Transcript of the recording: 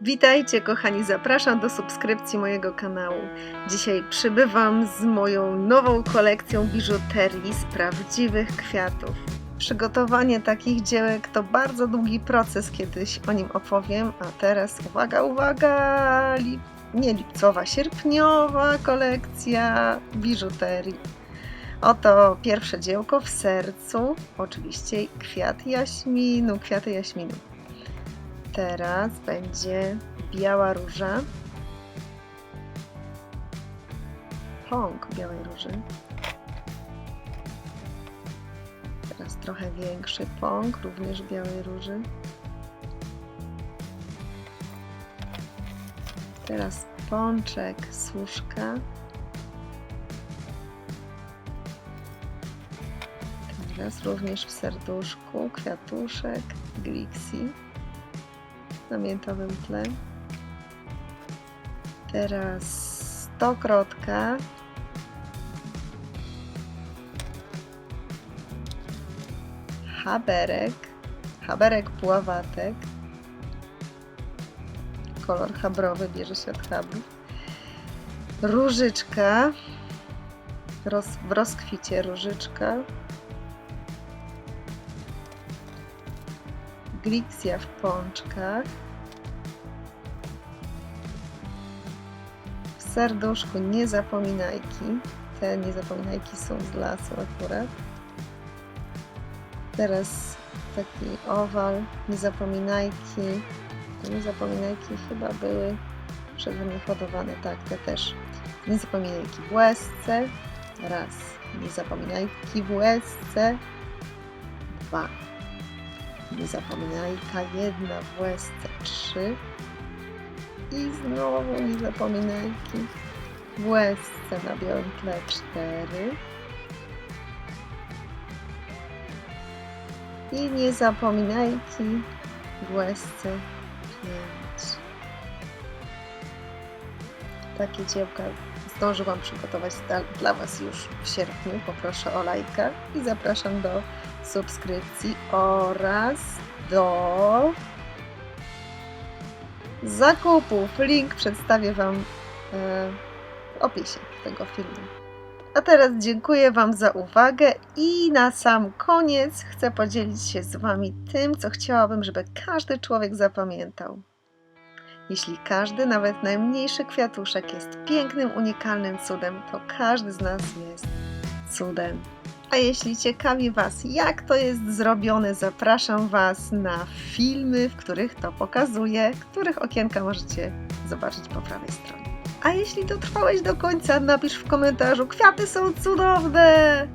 Witajcie kochani, zapraszam do subskrypcji mojego kanału. Dzisiaj przybywam z moją nową kolekcją biżuterii z prawdziwych kwiatów. Przygotowanie takich dziełek to bardzo długi proces, kiedyś o nim opowiem, a teraz uwaga, uwaga, lip, nie lipcowa, sierpniowa kolekcja biżuterii. Oto pierwsze dziełko w sercu, oczywiście kwiat jaśminu, kwiaty jaśminu. Teraz będzie biała róża. Pąk białej róży. Teraz trochę większy pąk, również białej róży. Teraz pączek służka. Teraz również w serduszku kwiatuszek glixi na miętowym tle. Teraz stokrotka. Haberek. Haberek pławatek. Kolor habrowy bierze się od habrów. Różyczka. Roz, w rozkwicie różyczka. Glixia w pączkach. W serduszku niezapominajki. Te niezapominajki są z lasu akurat. Teraz taki owal, niezapominajki. Te niezapominajki chyba były przeze mnie hodowane, tak, te też. Niezapominajki w łezce. Raz. Niezapominajki w łezce. Dwa nie zapominajka, jedna w łezce, trzy. I znowu nie zapominajki, w łezce na białym tle, cztery. I nie zapominajki, w łezce, pięć. Takie dziełka zdążyłam przygotować dla, Was już w sierpniu. Poproszę o lajka i zapraszam do subskrypcji oraz do zakupów. Link przedstawię Wam e, w opisie tego filmu. A teraz dziękuję Wam za uwagę i na sam koniec chcę podzielić się z Wami tym, co chciałabym, żeby każdy człowiek zapamiętał. Jeśli każdy, nawet najmniejszy kwiatuszek jest pięknym, unikalnym cudem, to każdy z nas jest cudem. A jeśli ciekawi Was, jak to jest zrobione, zapraszam Was na filmy, w których to pokazuję, których okienka możecie zobaczyć po prawej stronie. A jeśli dotrwałeś do końca, napisz w komentarzu: Kwiaty są cudowne!